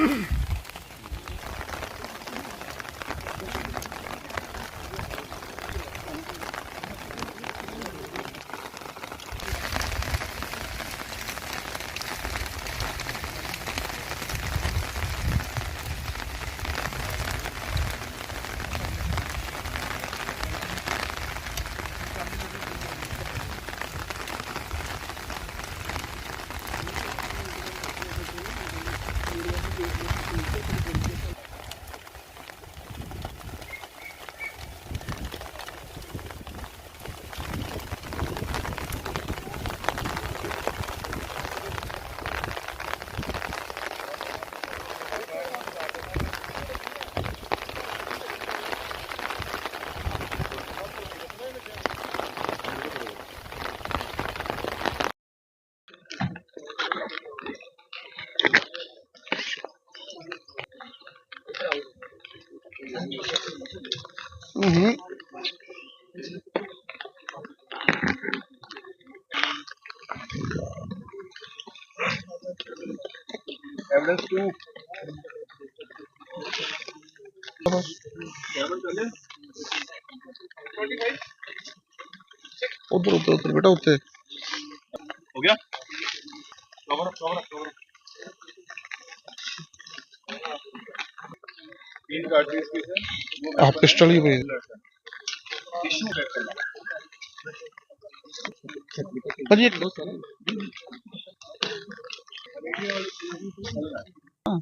Mm-hmm. उधर उधर उधर बेटा उधर। हो गया? Cover up cover up cover up तीन कार्ट्रिज भी है आप पिस्टल ही भेज पर ये हाँ।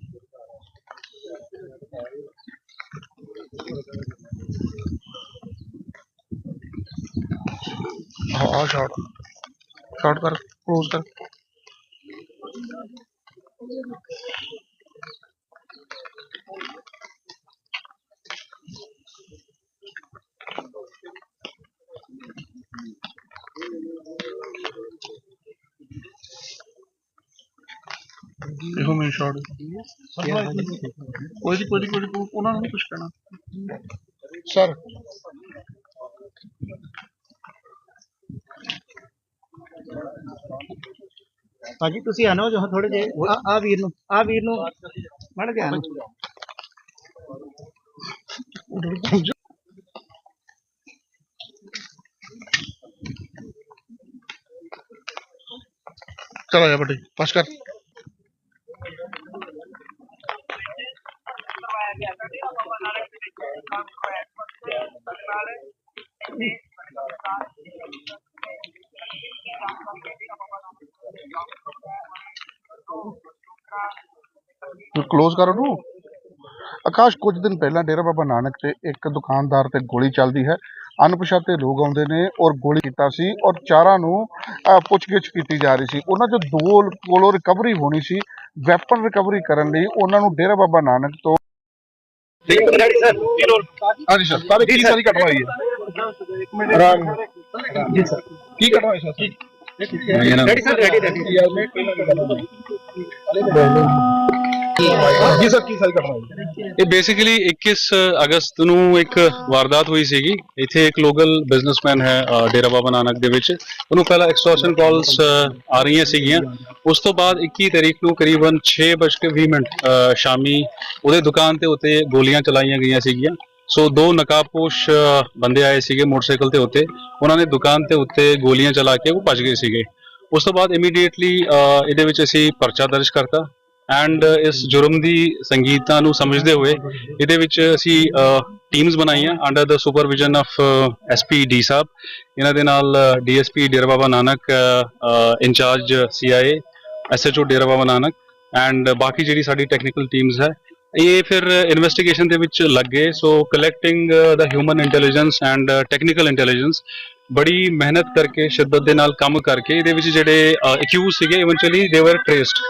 शॉर्ट शॉर्ट कर क्लोज कर ਇਹੋ ਮੇਨ ਸ਼ਾਟ ਕੋਈ ਨਹੀਂ ਕੋਈ ਕੋਈ ਉਹਨਾਂ ਨੂੰ ਕੁਝ ਕਹਿਣਾ। ਸਰ। ਭਾਜੀ ਤੁਸੀਂ ਆਨੋ ਜੋ ਥੋੜੇ ਜੇ ਆ ਵੀਰ ਨੂੰ ਆ ਵੀਰ ਨੂੰ ਮੜ ਗਿਆ ਨਾ। ਚਲ ਆ ਜਾ ਬੱਡੇ ਪਾਸ ਕਲੋਜ਼ ਕਰ ਉਹਨੂੰ। ਆਕਾਸ਼ ਕੁਝ ਦਿਨ ਪਹਿਲਾਂ ਡੇਰਾ ਬਾਬਾ ਨਾਨਕ ਤੇ ਇੱਕ ਦੁਕਾਨਦਾਰ ਤੇ ਗੋਲੀ ਚੱਲਦੀ ਹੈ। ਅਣਪਛਾਤੇ ਲੋਕ ਆਉਂਦੇ ਨੇ ਔਰ ਗੋਲੀ ਕੀਤਾ ਸੀ ਔਰ ਚਾਰਾਂ ਨੂੰ ਪੁੱਛਗਿੱਛ ਕੀਤੀ ਜਾ ਰਹੀ ਸੀ। ਉਹਨਾਂ ਚੋਂ ਦੋ ਕੋਲੋਂ ਰਿਕਵਰੀ ਹੋਣੀ ਸੀ। ਵੈਪਨ ਰਿਕਵਰੀ ਕਰਨ ਲਈ ਉਹਨਾਂ ਨੂੰ ਡੇਰਾ ਬਾਬਾ ਨਾਨਕ ਤੋਂ ਹਾਂਜੀ ਸਰ ਸਾਰੇ ਕੀ ਸਾਰੀ ਘਟਨਾ ਹੋਈ ਹੈ? ਜੀ ਸਰ ਕੀ ਘਟਨਾ ਹੋਈ sir ready sir ready ready ji sir ਕੀ ਸਾਰੀ ਘਟਨਾ ਹੋਈ ਇਹ ਬੇਸਿਕਲੀ 21 ਅਗਸਤ ਨੂੰ ਇੱਕ ਵਾਰਦਾਤ ਹੋਈ ਸੀਗੀ। ਇੱਥੇ ਇੱਕ ਲੋਕਲ ਬਿਜ਼ਨਸਮੈਨ ਹੈ ਅ, ਡੇਰਾ ਬਾਬਾ ਨਾਨਕ ਦੇ ਵਿੱਚ। ਉਹਨੂੰ ਪਹਿਲਾਂ ਐਕਸਟੋਰਸ਼ਨ ਕਾਲਸ ਆ ਰਹੀਆਂ ਸੀਗੀਆਂ। ਉਸ ਤੋਂ ਬਾਅਦ 21 ਤਰੀਕ ਨੂੰ ਕਰੀਬਨ 6:20 ਮਿੰਟ ਅ, ਸ਼ਾਮੀ ਉਹਦੇ ਦੁਕਾਨ ਤੇ ਉੱਤੇ ਗੋਲੀਆਂ ਚਲਾਈਆਂ ਗਈਆਂ ਸੀਗੀਆਂ। ਸੋ ਦੋ ਨਕਾਬਪੋਸ਼ ਅ, ਬੰਦੇ ਆਏ ਸੀਗੇ ਮੋਟਰਸਾਈਕਲ ਤੇ ਉੱਤੇ। ਉਹਨਾਂ ਨੇ ਦੁਕਾਨ ਤੇ ਉੱਤੇ ਗੋਲੀਆਂ ਚਲਾ ਕੇ ਉਹ ਭੱਜ ਗਏ ਸੀਗੇ। ਉਸ ਤੋਂ ਬਾਅਦ ਇਮੀਡੀਏਟਲੀ ਇਹਦੇ ਵਿੱਚ ਅਸੀਂ ਪਰਚਾ ਦਰਜ ਕਰਤਾ। ਐਂਡ uh, ਇਸ ਜੁਰਮ ਦੀ ਸੰਗੀਤਾ ਨੂੰ ਸਮਝਦੇ ਹੋਏ ਇਹਦੇ ਵਿੱਚ ਅਸੀਂ ਟੀਮਸ ਬਣਾਈਆਂ under the supervision of SP D ਸਾਹਿਬ। ਇਹਨਾਂ ਦੇ ਨਾਲ DSP Dera Baba Nanak in charge CIA SHO Dera Baba Nanak. And ਬਾਕੀ ਜਿਹੜੀ ਸਾਡੀ ਟੈਕਨੀਕਲ ਟੀਮਸ ਹੈ, ਇਹ ਫਿਰ ਇਨਵੈਸਟੀਗੇਸ਼ਨ ਦੇ ਵਿੱਚ ਲੱਗੇ। So collecting the human intelligence and technical intelligence ਬੜੀ ਮਿਹਨਤ ਕਰਕੇ, ਸ਼ਿੱਦਤ ਦੇ ਨਾਲ ਕੰਮ ਕਰਕੇ ਇਹਦੇ ਵਿੱਚ ਜਿਹੜੇ ਅਕਿਊਜ਼ ਸੀਗੇ ਇਵੈਂਚੁਅਲੀ ਦੇ ਵਰ ਟ੍ਰੇਸਡ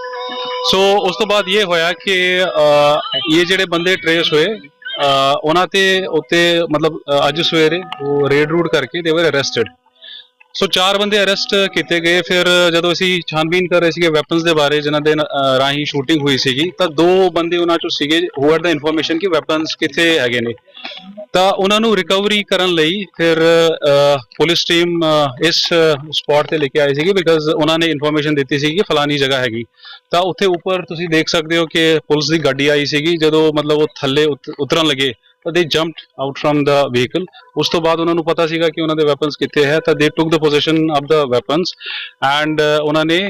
ਸੋ ਉਸ ਤੋਂ ਬਾਅਦ ਇਹ ਹੋਇਆ ਕਿ ਅਹ, ਇਹ ਜਿਹੜੇ ਬੰਦੇ ਟ੍ਰੇਸ ਹੋਏ ਅਹ, ਉਹਨਾਂ ਤੇ ਉੱਤੇ ਮਤਲਬ ਅੱਜ ਸਵੇਰੇ ਉਹ ਰੇਡ ਰੂਡ ਕਰਕੇ ਦੇ ਵਰ ਅਰੈਸਟਡ ਸੋ ਚਾਰ ਬੰਦੇ ਅਰੈਸਟ ਕੀਤੇ ਗਏ। ਫਿਰ ਜਦੋਂ ਅਸੀਂ ਛਾਨਬੀਨ ਕਰ ਰਹੇ ਸੀਗੇ ਵੈਪਨਸ ਦੇ ਬਾਰੇ ਜਿਨ੍ਹਾਂ ਦੇ ਰਾਹੀਂ ਸ਼ੂਟਿੰਗ ਹੋਈ ਸੀਗੀ ਤਾਂ ਦੋ ਬੰਦੇ ਉਹਨਾਂ ਚੋਂ ਸੀਗੇ ਹੂ ਆਰ ਦਾ ਇਨਫੋਰਮੇਸ਼ਨ ਕਿ ਵੈਪਨਸ ਕਿੱਥੇ ਹੈਗੇ ਨੇ। ਤਾਂ ਉਹਨਾਂ ਨੂੰ ਰਿਕਵਰੀ ਕਰਨ ਲਈ ਫਿਰ ਪੁਲਿਸ ਟੀਮ ਇਸ ਸਪੌਟ ਤੇ ਲੈ ਕੇ ਆਈ ਸੀਗੀ ਬਿਕਾਜ਼ ਉਹਨਾਂ ਨੇ ਇਨਫੋਰਮੇਸ਼ਨ ਦਿੱਤੀ ਸੀ ਕਿ ਫਲਾਨੀ ਜਗ੍ਹਾ ਹੈਗੀ। ਤਾਂ ਉੱਥੇ ਉੱਪਰ ਤੁਸੀਂ ਦੇਖ ਸਕਦੇ ਹੋ ਕਿ ਪੁਲਿਸ ਦੀ ਗੱਡੀ ਆਈ ਸੀਗੀ, ਜਦੋਂ ਮਤਲਬ ਉਹ ਥੱਲੇ ਉਤਰਨ ਲੱਗੇ, ਤਾਂ they jumped out from the vehicle ਉਸ ਤੋਂ ਬਾਅਦ ਉਹਨਾਂ ਨੂੰ ਪਤਾ ਸੀਗਾ ਕਿ ਉਹਨਾਂ ਦੇ ਵੈਪਨਸ ਕਿੱਥੇ ਹੈ, ਤਾਂ they took the position of the weapons and ਉਹਨਾਂ ਨੇ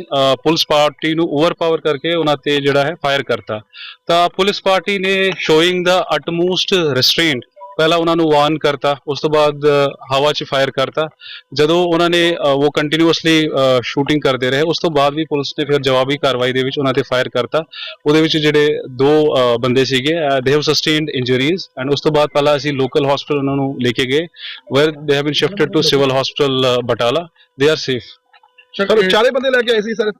ਪੁਲਿਸ ਪਾਰਟੀ ਨੂੰ ਓਵਰਪਾਵਰ ਕਰਕੇ ਉਹਨਾਂ ਤੇ ਜਿਹੜਾ ਹੈ ਫਾਇਰ ਕਰਤਾ। ਤਾਂ ਪੁਲਿਸ ਪਾਰਟੀ ਨੇ ਸ਼ੋਇੰਗ ਦਾ ਅਟਮੋਸਟ ਰੈਸਟ੍ਰੇਂਟ ਪਹਿਲਾਂ ਉਹਨਾਂ ਨੂੰ ਵਾਰਨ ਕਰਤਾ, ਉਸ ਤੋਂ ਬਾਅਦ ਹਵਾ 'ਚ ਫਾਇਰ ਕਰਤਾ। ਜਦੋਂ ਉਹਨਾਂ ਨੇ ਉਹ ਕੰਟੀਨਿਊਸਲੀ ਸ਼ੂਟਿੰਗ ਕਰਦੇ ਰਹੇ, ਉਸ ਤੋਂ ਬਾਅਦ ਵੀ ਪੁਲਿਸ ਨੇ ਫਿਰ ਜਵਾਬੀ ਕਾਰਵਾਈ ਦੇ ਵਿੱਚ ਉਹਨਾਂ ਤੇ ਫਾਇਰ ਕਰਤਾ। ਉਹਦੇ ਵਿੱਚ ਜਿਹੜੇ ਦੋ ਬੰਦੇ ਸੀਗੇ they have sustained injuries and ਉਸ ਤੋਂ ਬਾਅਦ ਪਹਿਲਾਂ ਅਸੀਂ ਲੋਕਲ ਹਸਪੀਟਲ ਉਹਨਾਂ ਨੂੰ ਲੈ ਕੇ ਗਏ where they have been shifted to civil hospital Batala. They are safe sir ਚਾਰੇ ਬੰਦੇ ਲੈ ਕੇ ਆਏ ਸੀ ਸਰ।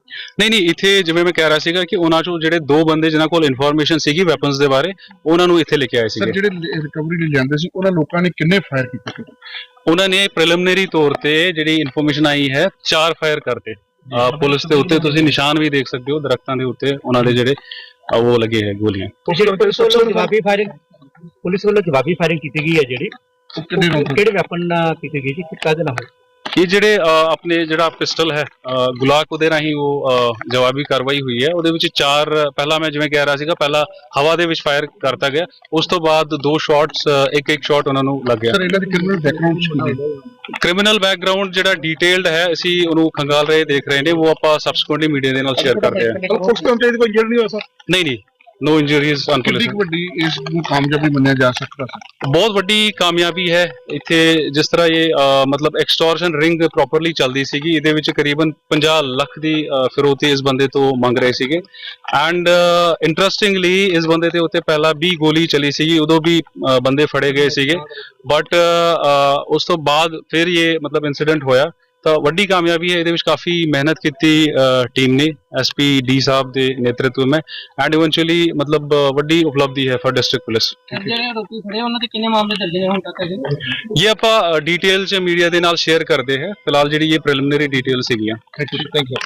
ਨਹੀਂ ਨਹੀਂ ਇੱਥੇ ਜਿਵੇਂ ਮੈਂ ਕਹਿ ਰਿਹਾ ਸੀਗਾ ਕਿ ਉਹਨਾਂ ਚੋਂ ਜਿਹੜੇ ਦੋ ਬੰਦੇ ਜਿਨ੍ਹਾਂ ਕੋਲ ਇਨਫੋਰਮੇਸ਼ਨ ਸੀਗੀ ਵੈਪਨਸ ਦੇ ਬਾਰੇ ਉਹਨਾਂ ਨੂੰ ਇੱਥੇ ਲੈ ਕੇ ਆਏ ਸਰ ਸੀਗੇ। ਜਿਹੜੇ ਰਿਕਵਰੀ ਲਈ ਜਾਂਦੇ ਸੀ ਉਹਨਾਂ ਲੋਕਾਂ ਨੇ ਕਿੰਨੇ ਫਾਇਰ ਕੀਤੇ ਉਹਨਾਂ ਨੇ ਪ੍ਰੀਲਿਮਿਨਰੀ ਤੌਰ ਤੇ ਜਿਹੜੀ ਇਨਫੋਰਮੇਸ਼ਨ ਆਈ ਹੈ ਚਾਰ ਫਾਇਰ ਕਰਤੇ। ਅਹ ਪੁਲਿਸ ਦੇ ਉੱਤੇ ਤੁਸੀਂ ਨਿਸ਼ਾਨ ਵੀ ਦੇਖ ਸਕਦੇ ਹੋ ਦਰਖਤਾਂ ਦੇ ਉੱਤੇ ਉਹਨਾਂ ਦੇ ਜਿਹੜੇ ਅਹ ਉਹ ਲੱਗੇ ਹੈ ਗੋਲੀਆਂ। ਪੁਲਿਸ ਵੱਲੋਂ ਜਵਾਬੀ ਫਾਇਰਿੰਗ ਪੁਲਿਸ ਵੱਲੋਂ ਜਵਾਬੀ ਫਾਇਰਿੰਗ ਕੀਤੀ ਗਈ ਹੈ ਜਿਹੜੀ। ਉਹ ਕਿਹੜੇ ਵੈਪਨ ਨਾਲ ਕੀਤੀ ਗਈ ਸੀ? ਕਾਹਦੇ ਨਾਲ? ਹੋਈ ਇਹ ਜਿਹੜੇ ਆਪਣੇ ਜਿਹੜਾ ਪਿਸਟਲ ਹੈ ਗੁਲਾਕ ਉਹਦੇ ਰਾਹੀਂ ਉਹ ਜਵਾਬੀ ਕਾਰਵਾਈ ਹੋਈ ਹੈ। ਉਹਦੇ ਵਿੱਚ ਚਾਰ ਪਹਿਲਾਂ ਮੈਂ ਜਿਵੇਂ ਕਹਿ ਰਿਹਾ ਸੀਗਾ ਪਹਿਲਾਂ ਹਵਾ ਦੇ ਵਿੱਚ ਫਾਇਰ ਕਰਤਾ ਗਿਆ। ਉਸ ਤੋਂ ਬਾਅਦ ਦੋ ਸ਼ਾਟਸ ਇੱਕ ਇੱਕ ਸ਼ਾਟ ਉਹਨਾਂ ਨੂੰ ਲੱਗਿਆ ਸਰ ਇਹਨਾਂ ਦੀ ਕ੍ਰਿਮੀਨਲ ਬੈਕਗ੍ਰਾਉਂਡ ਕ੍ਰਿਮੀਨਲ ਬੈਕਗ੍ਰਾਉਂਡ ਜਿਹੜਾ ਡੀਟੇਲਡ ਹੈ ਅਸੀਂ ਉਹਨੂੰ ਖੰਗਾਲ ਰਹੇ ਦੇਖ ਰਹੇ ਨੇ। ਉਹ ਆਪਾਂ ਸਬਸਕੁਐਂਟਲੀ ਮੀਡੀਆ ਦੇ ਨਾਲ ਸ਼ੇਅਰ ਕਰਦੇ ਹਾਂ। ਉਸ ਤੋਂ ਤੇ ਕੋਈ ਇੰਜਰੀ ਨਹੀਂ ਹੋਇਆ ਸਰ? ਨਹੀਂ ਨਹੀਂ। ਨੋ ਇੰਜਰੀਜ਼ ਕਿੰਨੀ ਕੁ ਵੱਡੀ ਇਸ ਨੂੰ ਕਾਮਯਾਬੀ ਮੰਨਿਆ ਜਾ ਸਕਦਾ ਸਰ ਬਹੁਤ ਵੱਡੀ ਕਾਮਯਾਬੀ ਹੈ। ਇੱਥੇ ਜਿਸ ਤਰ੍ਹਾਂ ਇਹ ਅਹ, ਮਤਲਬ ਐਕਸਟੋਰਸ਼ਨ ਰਿੰਗ ਪ੍ਰੋਪਰਲੀ ਚੱਲਦੀ ਸੀਗੀ ਇਹਦੇ ਵਿੱਚ ਕਰੀਬਨ 50 ਲੱਖ ਦੀ ਅਹ, ਫਿਰੌਤੀ ਇਸ ਬੰਦੇ ਤੋਂ ਮੰਗ ਰਹੇ ਸੀਗੇ। ਐਂਡ ਇੰਟਰਸਟਿੰਗਲੀ ਇਸ ਬੰਦੇ ਤੇ ਉੱਤੇ ਪਹਿਲਾਂ 20 ਗੋਲੀ ਚਲੀ ਸੀਗੀ ਉਦੋਂ ਵੀ ਅਹ, ਬੰਦੇ ਫੜੇ ਗਏ ਸੀਗੇ। ਬਟ ਉਸ ਤੋਂ ਬਾਅਦ ਫਿਰ ਇਹ ਮਤਲਬ ਇਨਸੀਡੈਂਟ ਹੋਇਆ। ਤਾਂ ਵੱਡੀ ਕਾਮਯਾਬੀ ਹੈ ਇਹਦੇ ਵਿੱਚ ਕਾਫੀ ਮਿਹਨਤ ਕੀਤੀ ਟੀਮ ਨੇ ਐਸਪੀ ਡੀ ਸਾਹਿਬ ਦੇ ਨੇਤਰਤਵ ਵਿੱਚ। ਐਂਡ ਇਵੈਂਚੁਅਲੀ ਮਤਲਬ ਵੱਡੀ ਉਪਲਬਧੀ ਹੈ ਫॉर ਡਿਸਟ੍ਰਿਕਟ ਪੁਲਿਸ। ਜਿਹੜੇ ਆਰੋਪੀ ਫੜੇ ਉਹਨਾਂ ਦੇ ਕਿੰਨੇ ਮਾਮਲੇ ਦਰਜ ਨੇ ਹੁਣ ਤੱਕ ਅਜੇ ਇਹ ਆਪਾਂ ਡਿਟੇਲ ਚ ਮੀਡੀਆ ਦੇ ਨਾਲ ਸ਼ੇਅਰ ਕਰਦੇ ਹਾਂ। ਫਿਲਹਾਲ ਜਿਹੜੀ ਇਹ ਪ੍ਰੀਲਿਮਿਨਰੀ ਡਿਟੇਲ ਸੀਗੀਆਂ। Thank you thank you